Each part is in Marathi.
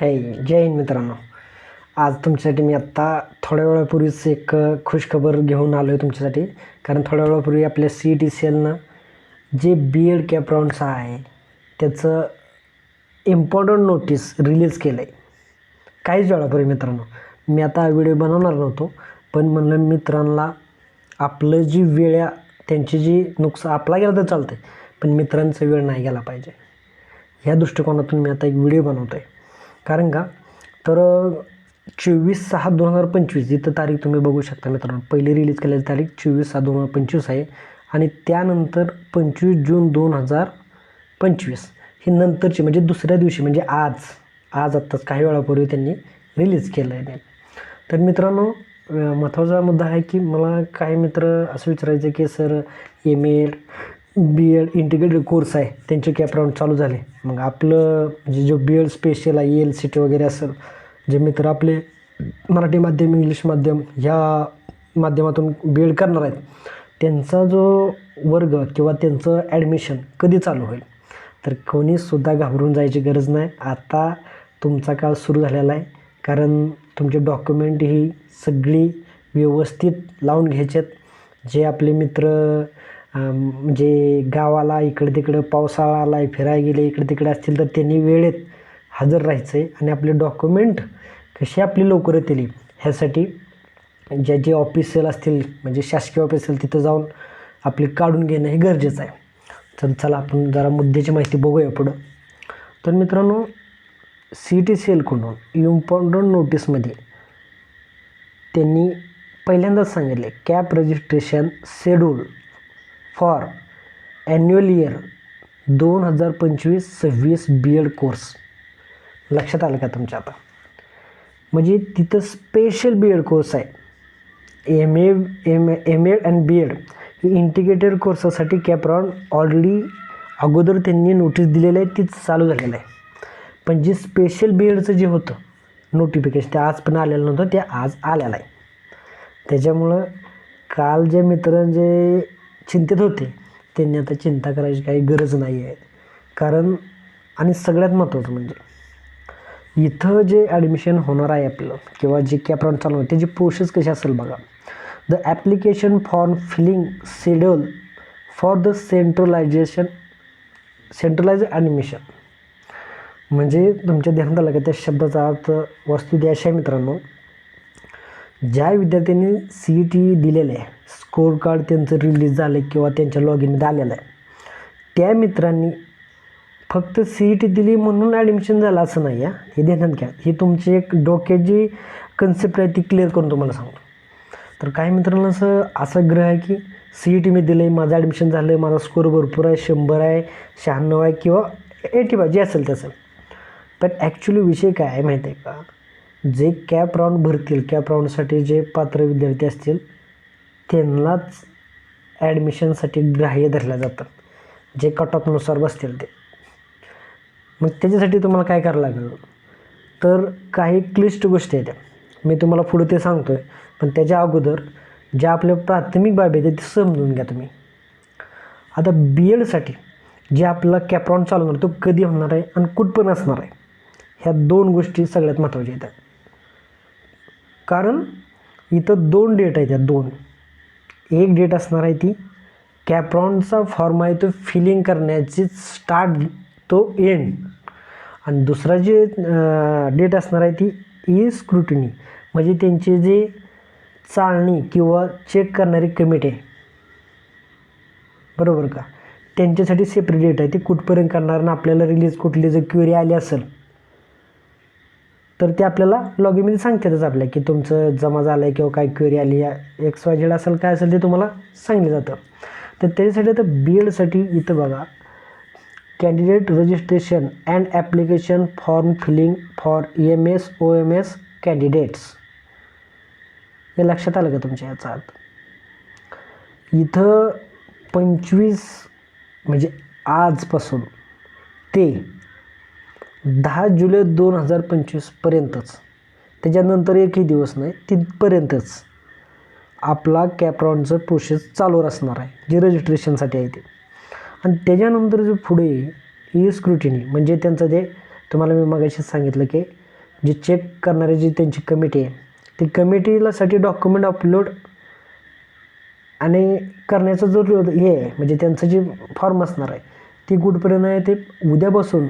हे जय हिंद मित्रांनो. आज तुमच्यासाठी मी आत्ता थोड्या वेळापूर्वीच एक खुशखबर घेऊन आलो आहे तुमच्यासाठी. कारण थोड्या वेळापूर्वी आपल्या सी ई टी सी एलनं जे बी एड कॅप राऊंडचं आहे त्याचं इम्पॉर्टंट नोटीस रिलीज केलं आहे काहीच वेळापूर्वी मित्रांनो. मी आता व्हिडिओ बनवणार नव्हतो पण म्हणलं मित्रांना आपलं जी वेळ आहे, त्यांची जी नुकसान आपला गेला तर चालतं पण मित्रांचा वेळ नाही गेला पाहिजे. ह्या दृष्टिकोनातून मी आता एक व्हिडिओ बनवतो आहे कारण का? तर चोवीस सहा दोन हजार पंचवीस इथं तारीख तुम्ही बघू शकता मित्रांनो पहिली रिलीज केलेली तारीख चोवीस सहा दोन हजार पंचवीस आहे. आणि त्यानंतर पंचवीस जून दोन हजार पंचवीस. ही नंतरची म्हणजे दुसऱ्या दिवशी म्हणजे आज आज आत्ताच काही वेळापूर्वी त्यांनी रिलीज केलं आहे तर मित्रांनो महत्त्वाचा मुद्दा आहे की मला काही मित्र असं विचारायचं की sir M Ed B Ed integrated course आहे. त्यांचे कॅपराऊंड चालू झाले. मग आपलं म्हणजे जो बी एड स्पेशल आहे एल सी टी वगैरे असेल जे मित्र आपले मराठी माध्यम इंग्लिश माध्यम ह्या माध्यमातून बी एड करणार आहेत. त्यांचा जो वर्ग किंवा त्यांचं ॲडमिशन कधी चालू होईल? तर कोणीसुद्धा घाबरून जायची गरज नाही. आता तुमचा काळ सुरू झालेला आहे. कारण तुमचे डॉक्युमेंट ही सगळी व्यवस्थित लावून घ्यायचेत. जे आपले मित्र म्हणजे गावाला इकडं तिकडं पावसाळा आला आहे फिरायला गेले इकडं तिकडे असतील तर त्यांनी वेळेत हजर राहायचं आहे आणि आपले डॉक्युमेंट कशी आपली लवकर येतील ह्यासाठी ज्या जे ऑफिशियल असतील म्हणजे शासकीय ऑफिस तिथं जाऊन आपली काढून घेणं हे गरजेचं आहे. तर चला आपण जरा मुद्द्याची माहिती बघूया पुढं. तर मित्रांनो सी टी सी एलकडून इम्पॉर्टंट नोटीसमध्ये त्यांनी पहिल्यांदाच सांगितले CAP registration schedule for annual year दोन हजार पंचवीस सव्वीस बी एड कोर्स. लक्षात आलं का तुमच्या आता? म्हणजे तिथं स्पेशल बी एड कोर्स आहे. M A M M Ed and B Ed he integrated कोर्सासाठी कॅप्रॉन ऑलरेडी अगोदर त्यांनी नोटीस दिलेलं आहे तीच चालू झालेलं आहे. पण जे स्पेशल बी एडचं जे होतं नोटिफिकेशन ते आज पण आलेलं नव्हतं ते आज आलेलं आहे. त्याच्यामुळं काल जे मित्र जे चिंतित होते. त्यांनी आता चिंता करायची काही गरज नाही आहे. कारण आणि सगळ्यात महत्त्वाचं म्हणजे इथं जे ॲडमिशन होणार आहे आपलं किंवा जे कॅप चालू आहे त्याची प्रोसेस कशी असेल बघा. The application for filling schedule for the centralization centralize admission म्हणजे तुमच्या ध्यानात आलं का त्या शब्दाचा अर्थ वस्तू अशा आहे मित्रांनो. ज्या विद्यार्थ्यांनी सी ई टी दिलेलं आहे स्कोर कार्ड त्यांचं रिलीज झालं आहे किंवा त्यांच्या लॉग इनमध्ये आलेलं आहे त्या मित्रांनी फक्त सी ई टी दिली म्हणून ॲडमिशन झालं असं नाही आहे हे ध्यानात घ्या. ही तुमची एक डोक्याची कन्सेप्ट आहे ती क्लिअर करून तुम्हाला सांगतो. तर काही मित्रांना असं असं ग्रह आहे की सी ई टी मी दिलं आहे माझं ॲडमिशन झालं आहे माझा स्कोर भरपूर आहे शंभर आहे शहाण्णव आहे किंवा एटी फाय जे असेल तसं. पण ॲक्च्युली विषय काय आहे माहीत आहे का? जे कॅप राऊंड भरतील कॅप राऊंडसाठी जे पात्र विद्यार्थी असतील त्यांनाच ॲडमिशनसाठी ग्राह्य धरल्या जातात. जे कट ऑफनुसार बसतील ते. मग त्याच्यासाठी तुम्हाला काय करावं लागेल? तर काही क्लिष्ट गोष्टी आहेत त्या. मी तुम्हाला पुढे ते सांगतो आहे पण त्याच्या अगोदर ज्या आपल्या प्राथमिक बाबी आहेत ते समजून घ्या तुम्ही. आता बी एडसाठी जे आपला कॅप राऊंड चालू होणार तो कधी होणार आहे आणि कुठपण असणार आहे? ह्या दोन गोष्टी सगळ्यात महत्त्वाच्या आहेत. कारण इथं दोन डेट आहेत त्या दोन. एक डेट असणार आहे ती कॅप्रॉनचा फॉर्म आहे तो फिलिंग करण्याची स्टार्ट तो एंड आणि दुसरा जे डेट असणार आहे ती ई स्क्रुटिनी म्हणजे त्यांची जे चाळणी किंवा चेक करणारी कमिटी आहे. बरोबर का? त्यांच्यासाठी सेपरेट डेट आहे. ती कुठपर्यंत करणार आणि आपल्याला रिलीज कुठली जर क्युरी आली असेल तर ते आपल्याला लॉग इनमध्ये सांगतातच आपल्या की तुमचं जमा झालं आहे किंवा काय क्वेरी आली आहे एक्स वाय झेड असेल काय असेल ते तुम्हाला सांगितलं जातं. तर त्याच्यासाठी आता बी एडसाठी इथं बघा candidate registration and application form filling for E M S O M S candidates हे लक्षात आलं का तुमच्या याचा आत इथं पंचवीस म्हणजे आजपासून ते दहा जुलै दोन हजार पंचवीसपर्यंतच त्याच्यानंतर एकही दिवस नाही तिथपर्यंतच आपला कॅप्रॉनचं प्रोसेस चालू असणार आहे जे रजिस्ट्रेशनसाठी आहे ते. आणि त्याच्यानंतर जे पुढे ई स्क्रुटिनी म्हणजे त्यांचं जे तुम्हाला मी मागाशी सांगितलं की जे चेक करणारी जी त्यांची कमिटी आहे ती कमिटीलासाठी डॉक्युमेंट अपलोड आणि करण्याचं जो हे आहे म्हणजे त्यांचं जे फॉर्म असणार आहे ती कुठपर्यंत आहे ते उद्यापासून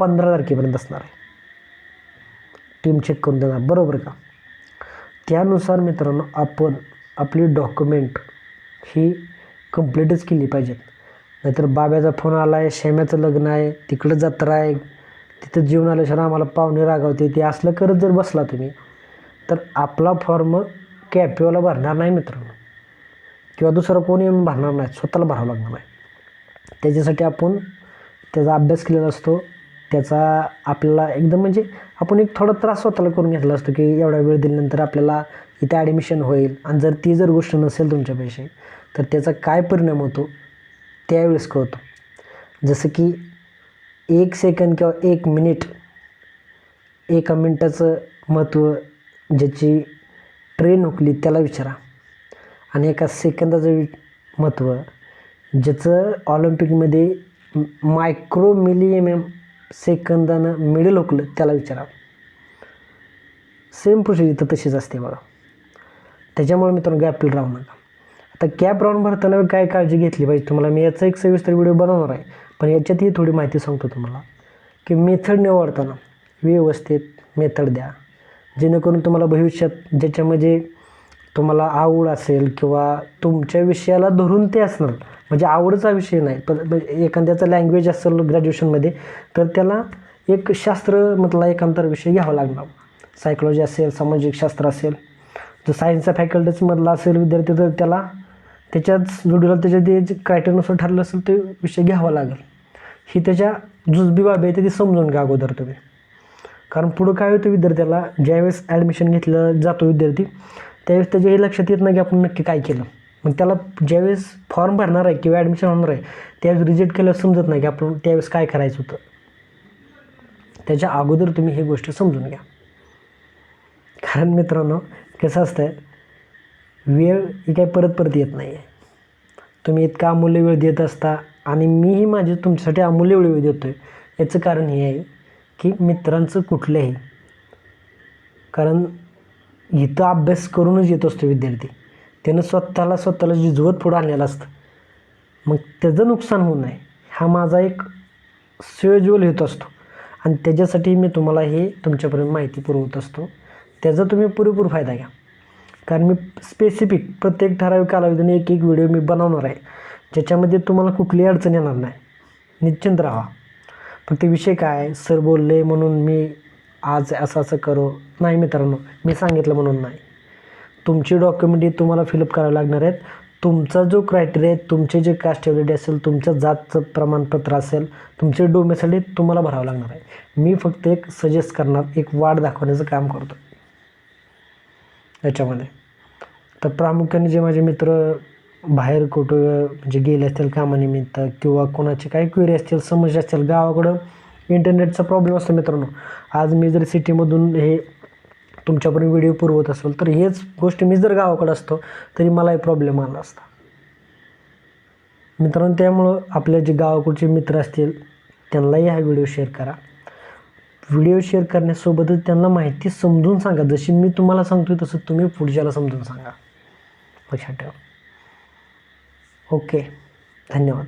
पंधरा तारखेपर्यंत असणार आहे. टीम चेक करून देणार. बरोबर का? त्यानुसार मित्रांनो आपण आपली डॉक्युमेंट ही कंप्लीटच केली पाहिजेत. नाहीतर बाब्याचा फोन आला आहे शेम्याचं लग्न आहे तिकडं जत्रा आहे तिथं जेवण आल्याशिवाय आम्हाला पाहुणे रागावते ते असलं करत जर बसला तुम्ही तर आपला फॉर्म कॅपिओला भरणार नाही मित्रांनो. किंवा दुसरं कोणी येऊन भरणार नाही स्वतःला भरावं लागणार आहे त्याच्यासाठी आपण त्याचा अभ्यास केलेला असतो. त्याचा आपल्याला एकदम म्हणजे आपण एक थोडा त्रास स्वतःला करून घेतला असतो की एवढा वेळ दिल्यानंतर आपल्याला इथे ॲडमिशन होईल. आणि जर ती जर गोष्ट नसेल तुमच्यापाशी तर त्याचा काय परिणाम होतो त्यावेळेस कळतो. जसं की एक सेकंद किंवा एक मिनिट एका मिनटाचं महत्त्व ज्याची ट्रेन हुकली त्याला विचारा. आणि एका सेकंदाचं वि महत्त्व ज्याचं ऑलिम्पिकमध्ये मायक्रो मिली एम एम सेकंदानं मिडल हुकलं त्याला विचारा. सेम प्रोसिजर इथं तशीच असते बघा. त्याच्यामुळे मित्रांनो गॅपला राहू नका. आता कॅप राऊंड भरताना काय काळजी घेतली पाहिजे तुम्हाला? मी याचा एक सविस्तर व्हिडिओ बनवणार आहे. पण याच्यातही थोडी माहिती सांगतो तुम्हाला. की मेथड निवडताना व्यवस्थित मेथड द्या. जेणेकरून तुम्हाला भविष्यात ज्याच्यामध्ये तुम्हाला आवड असेल किंवा तुमच्या विषयाला धरून ते असणार म्हणजे आवडचा विषय नाही. पण म्हणजे एखाद्याचं एखाद्याचा लँग्वेज असेल ग्रॅज्युएशनमध्ये तर त्याला एक शास्त्रमधला एकांतर विषय घ्यावा लागणार. सायकोलॉजी असेल सामाजिक शास्त्र असेल. जो सायन्सचा फॅकल्टीजमधला असेल विद्यार्थी तर त्याला त्याच्याच जोडीला त्याच्या ते जे क्रायटेरियानुसार ठरलं असेल ते विषय घ्यावा लागेल. ही त्याच्या जुजबी बाबी आहे ते ती समजून घ्या अगोदर तुम्ही. कारण पुढं काय होतं विद्यार्थ्याला ज्यावेळेस ॲडमिशन घेतलं जातो विद्यार्थी त्यावेळेस त्याच्या हे लक्षात येत नाही की आपण नक्की काय केलं. मग त्याला ज्यावेळेस फॉर्म भरणार आहे किंवा ॲडमिशन होणार आहे त्यावेळेस रिजेक्ट केलं समजत नाही की आपण त्यावेळेस काय करायचं होतं. त्याच्या अगोदर तुम्ही ही गोष्ट समजून घ्या. कारण मित्रांनो कसं असतं वेळ ही काही परत परत येत नाही आहे तुम्ही इतका अमूल्य वेळ देत असता आणि मीही माझी तुमच्यासाठी अमूल्य वेळ देतो आहे याचं कारण हे आहे की मित्रांचं कुठलंही. कारण इथं अभ्यास करूनच येत असतो विद्यार्थी. त्यानं स्वतःला स्वतःला जिजवत पुढं आणलेलं असतं. मग त्याचं नुकसान होऊ नये. हा माझा एक सुयोज्वल हेतू असतो. आणि त्याच्यासाठी मी तुम्हाला हे तुमच्यापर्यंत माहिती पुरवत असतो. त्याचा तुम्ही पुरेपूर फायदा घ्या. कारण मी स्पेसिफिक प्रत्येक ठराविक कालावधीने एक एक व्हिडिओ मी बनवणार आहे. ज्याच्यामध्ये तुम्हाला कुठलीही अडचण येणार नाही. निश्चिंत राहा. फक्त विषय काय? सर बोलले म्हणून मी आज असं असं करो. नाही मित्रांनो मी सांगितलं म्हणून नाही. तुमची डॉक्युमेंट ही तुम्हाला फिलअप करावे लागणार आहेत. तुमचा जो क्रायटेरिया आहे तुमचे जे कास्टेबिलिटी असेल तुमचं जातचं प्रमाणपत्र असेल तुमचे डोमेसाठी तुम्हाला भरावं लागणार आहे. मी फक्त एक सजेस्ट करणार एक वाट दाखवण्याचं काम करतो याच्यामध्ये. तर प्रामुख्याने जे माझे मित्र बाहेर कुठं म्हणजे गेले असतील कामानिमित्त किंवा कोणाची काही क्वेरी असतील समस्या असतील गावाकडं इंटरनेटचा प्रॉब्लेम असतो मित्रांनो. आज मी जर सिटीमधून हे तुमच्यापर्यंत व्हिडिओ पुरवत असेल तर हेच गोष्ट मी जर गावाकडं असतो तरी मलाही प्रॉब्लेम आला असता. मित्रांनो त्यामुळं आपले जे गावाकडचे मित्र असतील त्यांनाही हा व्हिडिओ शेअर करा. व्हिडिओ शेअर करण्यासोबतच त्यांना माहिती समजून सांगा. जशी मी तुम्हाला सांगतोय तसं तुम्ही पुढच्याला समजून सांगा. लक्षात ठेवा. ओके धन्यवाद.